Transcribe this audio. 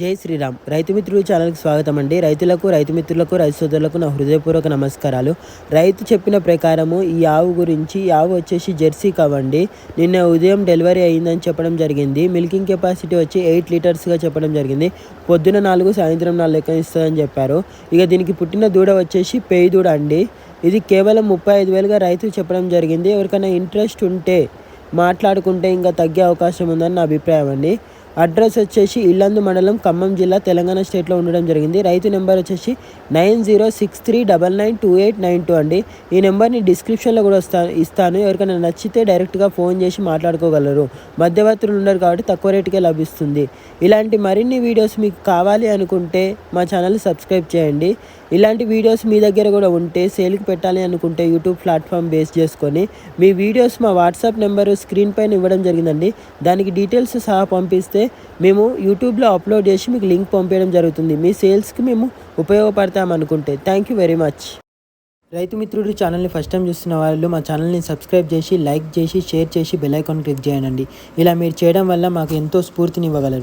జై శ్రీరామ్. రైతు మిత్రులు ఛానల్కి స్వాగతం అండి. రైతులకు రైతు మిత్రులకు రైతు సోదరులకు నా హృదయపూర్వక నమస్కారాలు. రైతు చెప్పిన ప్రకారము ఈ ఆవు గురించి ఈ ఆవు వచ్చేసి జెర్సీ కావండి నిన్న ఉదయం డెలివరీ అయిందని చెప్పడం జరిగింది. మిల్కింగ్ కెపాసిటీ వచ్చి ఎయిట్ లీటర్స్గా చెప్పడం జరిగింది. పొద్దున నాలుగు సాయంత్రం నాలుగు లెక్క ఇస్తుందని చెప్పారు. ఇక దీనికి పుట్టిన దూడ వచ్చేసి పేయి దూడ అండి. ఇది కేవలం ముప్పై ఐదు వేలుగా రైతు చెప్పడం జరిగింది. ఎవరికైనా ఇంట్రెస్ట్ ఉంటే మాట్లాడుకుంటే ఇంకా తగ్గే అవకాశం ఉందని నా అభిప్రాయం అండి. అడ్రస్ వచ్చేసి ఇల్లందు మండలం ఖమ్మం జిల్లా తెలంగాణ స్టేట్లో ఉండడం జరిగింది. రైతు నెంబర్ వచ్చేసి nine zero six three double nine two eight nine two అండి. ఈ నెంబర్ని డిస్క్రిప్షన్లో కూడా వస్తా ఇస్తాను. ఎవరికైనా నచ్చితే డైరెక్ట్గా ఫోన్ చేసి మాట్లాడుకోగలరు. మధ్యవర్తులు ఉండరు కాబట్టి తక్కువ రేటుకే లభిస్తుంది. ఇలాంటి మరిన్ని వీడియోస్ మీకు కావాలి అనుకుంటే మా ఛానల్ సబ్స్క్రైబ్ చేయండి. ఇలాంటి వీడియోస్ మీ దగ్గర కూడా ఉంటే సేల్కి పెట్టాలి అనుకుంటే యూట్యూబ్ ప్లాట్ఫామ్ బేస్ చేసుకొని మీ వీడియోస్ మా వాట్సాప్ నెంబరు స్క్రీన్ పైన ఇవ్వడం జరిగిందండి. దానికి డీటెయిల్స్ సహా పంపిస్తే మేము యూట్యూబ్లో అప్లోడ్ చేసి మీకు లింక్ పంపించడం జరుగుతుంది. మీ సేల్స్కి మేము ఉపయోగపడతాం అనుకుంటే. థ్యాంక్ యూ వెరీ మచ్ రైతు మిత్రుడు ఛానల్ని ఫస్ట్ టైం చూస్తున్న వాళ్ళు మా ఛానల్ని సబ్స్క్రైబ్ చేసి లైక్ చేసి షేర్ చేసి బెల్ ఐకాన్ క్లిక్ చేయండి. ఇలా మీరు చేయడం వల్ల మాకు ఎంతో స్ఫూర్తినివ్వగలరు